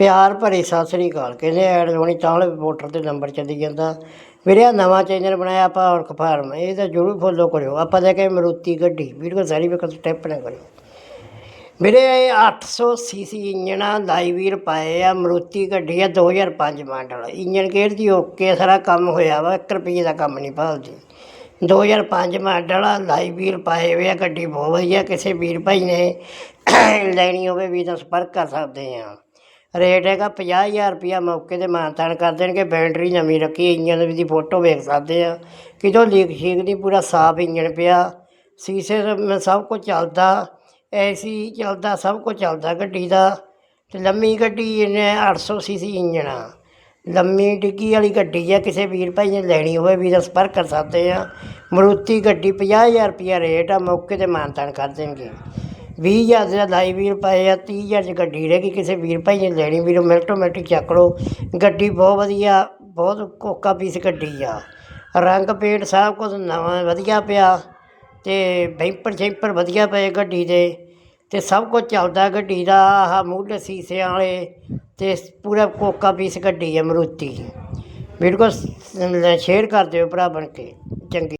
ਪਿਆਰ ਭਰੀ ਸਤਿ ਸ੍ਰੀ ਅਕਾਲ। ਕਹਿੰਦੇ ਐਡ ਹੋਣੀ ਤਾਂ ਮੋਟਰ ਤੇ ਨੰਬਰ ਚੱਲੀ ਜਾਂਦਾ। ਵੀਰੇ ਆ ਨਵਾਂ ਚੈਨਲ ਬਣਾਇਆ ਆਪਾਂ ਔਰਖ ਫਾਰਮ। ਇਹ ਤਾਂ ਜ਼ਰੂਰ ਫੋਲੋ ਕਰਿਓ। ਆਪਾਂ ਦੇ ਕੇ ਮਰੂਤੀ ਗੱਡੀ। ਵੀਡੀਓ ਸਾਰੀ ਵੇਖੋ ਸਟੈਪ ਨਾ ਕਰਿਓ। ਵੀਰੇ, ਇਹ 800 ਸੀਸੀ ਇੰਜਣ ਆ ਲਾਈ ਵੀਲ ਪਾਏ ਆ। ਮਰੂਤੀ ਗੱਡੀ ਆ 2005 ਮਾਡਲ। ਇੰਜਣ ਗੇਅਰ ਦੀ? ਓਕੇ, ਸਾਰਾ ਕੰਮ ਹੋਇਆ ਵਾ। 1 ਰੁਪਏ ਦਾ ਕੰਮ ਨਹੀਂ ਭਾਲਦੀ। 2005 ਮਾਡਲ ਆ ਲਾਈ ਵੀਲ ਪਾਏ ਹੋਏ ਆ। ਗੱਡੀ ਬਹੁਤ ਵਧੀਆ। ਕਿਸੇ ਵੀਰ ਭਾਈ ਨੇ ਲੈਣੀ ਹੋਵੇ, ਵੀ ਤਾਂ ਸੰਪਰਕ ਕਰ ਸਕਦੇ ਆ। ਰੇਟ ਹੈਗਾ ਪੰਜਾਹ ਹਜ਼ਾਰ ਰੁਪਇਆ, ਮੌਕੇ ਤੇ ਮਾਨਤਾਨ ਕਰ ਦੇਣਗੇ। ਬੈਟਰੀ ਨਵੀਂ ਰੱਖੀ ਇੰਜਨ ਦੀ ਫੋਟੋ ਵੇਖ ਸਕਦੇ ਆ। ਕਿਤੋਂ ਲੀਕ ਸ਼ੀਕ ਨਹੀਂ, ਪੂਰਾ ਸਾਫ਼ ਇੰਜਨ ਪਿਆ। ਸੀਸੇ ਸਭ ਕੁਝ ਚੱਲਦਾ, ਏਸੀ ਚੱਲਦਾ, ਸਭ ਕੁਝ ਚੱਲਦਾ ਗੱਡੀ ਦਾ। ਤੇ ਲੰਮੀ ਗੱਡੀ ਇਹਨੇ 800 ਸੀਸੀ ਇੰਜਣ। ਆ ਲੰਮੀ ਡਿੱਗੀ ਵਾਲੀ ਗੱਡੀ ਆ, ਕਿਸੇ ਵੀਰ ਭਾਈ ਨੇ ਲੈਣੀ ਹੋਵੇ ਵੀ ਤਾਂ ਸੰਪਰਕ ਕਰ ਸਕਦੇ ਆ। ਮਰੂਤੀ ਗੱਡੀ 50000 ਰੁਪਇਆ ਰੇਟ ਆ, ਮੌਕੇ ਤੇ ਮਾਨਤਾਨ ਕਰ ਦੇਣਗੇ। 20000 ਦੇ ਲਾਈ ਵੀਰ ਪਏ ਆ 30000 ਚ ਗੱਡੀ ਰਹਿ ਗਈ, ਕਿਸੇ ਵੀਰ ਭਾਈ ਨੇ ਲੈਣੀ, ਵੀਰੋ ਮਿੰਟੋ ਮਿੰਟ ਚੱਕ ਲਓ। ਗੱਡੀ ਬਹੁਤ ਵਧੀਆ, ਬਹੁਤ ਕੋਕਾ ਪੀਸ ਗੱਡੀ ਆ। ਰੰਗ ਪੇਂਟ ਸਭ ਕੁਝ ਨਵਾਂ ਵਧੀਆ ਪਿਆ ਤੇ ਬੈਂਪਰ ਸ਼ੈਂਪਰ ਵਧੀਆ ਪਏ ਗੱਡੀ ਦੇ ਤੇ ਸਭ ਕੁਝ ਚੱਲਦਾ ਗੱਡੀ ਦਾ, ਆਹ ਮੂਹਰੇ ਸੀਸਿਆਂ ਵਾਲੇ ਤੇ ਪੂਰਾ ਕੋਕਾ ਪੀਸ ਗੱਡੀ ਆ, ਮਰੂਤੀ। ਵੀਡੀਓ ਸ਼ੇਅਰ ਕਰ ਦਿਓ ਭਰਾ ਬਣ ਕੇ, ਚੰਗੀ